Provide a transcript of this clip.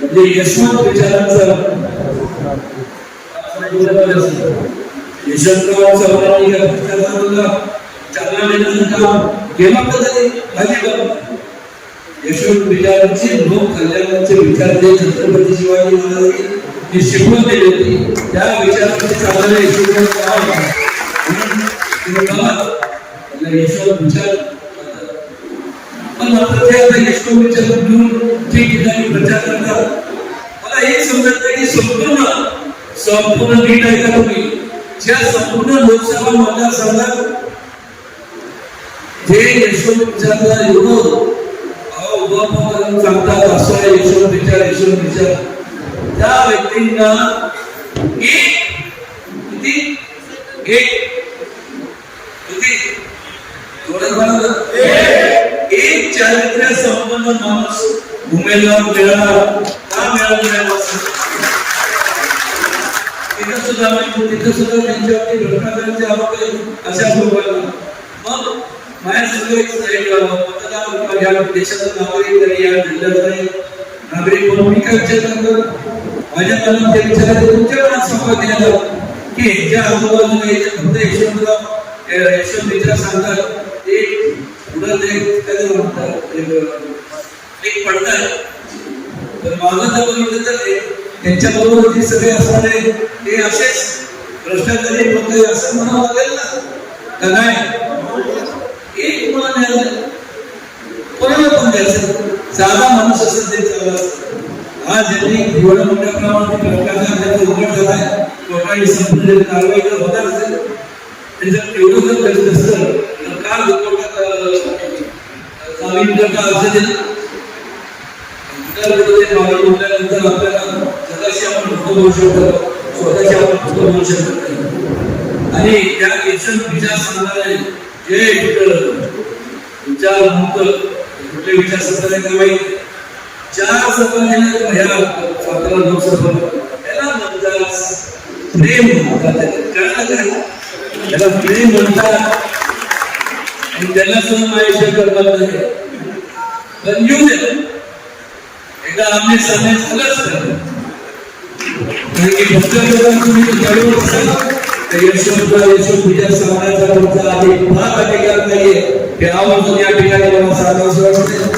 म्हणजे यशवंत विचारांचा यशवंतराव चव्हाणांनी तरी यशवंत विचारांचे लोक कल्याणाचे विचार जे छत्रपती शिवाजी महाराजांनी शिकवून शिकवण दिली होती त्या विचारांचे चांगले यशवंतराव पण मात्र ते आता घेऊन ठिकठिकाणी प्रचार करतात मला हे समजत नाही की संपूर्ण संपूर्ण नीट तुम्ही? ज्या संपूर्ण लोकसभा मतदारसंघात जे यशवंत एवढं सांगतात असं आहे विचार यशवंत विचार त्या व्यक्तींना एक किती? एक एक चारित्र्य संपन्न माणूस उमेदवार मिळाला. का मिळाला तिथं सुद्धा म्हणजे तिथं सुद्धा त्यांच्यावरती भ्रष्टाचाराचे आरोप आहे अशा लोकांना. मग माझ्या सगळं एक मतदार या देशाचा नागरिक तरी या जिल्ह्याचा नाही नागरिक म्हणून मी काय विचार करतो माझ्या मनात ते विचार तुमच्या मनात संपर्क दिला की ह्याच्या आजूबाजूला याचे फक्त यशवंतराव अं, यशवंत विचार सांगतात. ते पुढं ते कधी म्हणतात एक- एक पडतात तर माझं जर बघितलं तर ते त्यांच्या बरोबर जे सगळे असणारे ते असेच भ्रष्टाचारी होते असं म्हणावं लागेल ना का नाही एक मला मिळालं कोणाला पण द्यायचं साधा माणूस असेल ते चालू असतं आज ज्यांनी एवढ्या मोठ्या प्रमाणात भ्रष्टाचार ज्यांचा उघड झालाय लोकांनी संबंधित कारवाई जर होणार असेल त्याच्यात एवढं जर करीत असतं आपल्याला आपण शकतो. स्वतःशी आपण शकत. नाही आणि त्या केशन विचार सांगणारे जे विचार मुक्त कुठले विचार सांगणारे काय माहिती चार सभा ह्या सातारा लोकसभा. त्याला म्हणतात प्रेम म्हणतात त्याला. काय त्याला प्रेम म्हणतात. आणि त्यांना सुद्धा माझ्याशी करणार नाही. पण येऊ दे एकदा आम्ही सामने झालंच कारण की भक्तप्रधान तुम्ही जवळ असाल तर यशवंत यशवंत विजय तुमचा आधी भाग अधिकार नाहीये. हे आवर्जून या ठिकाणी मला सांगावंसं वाटते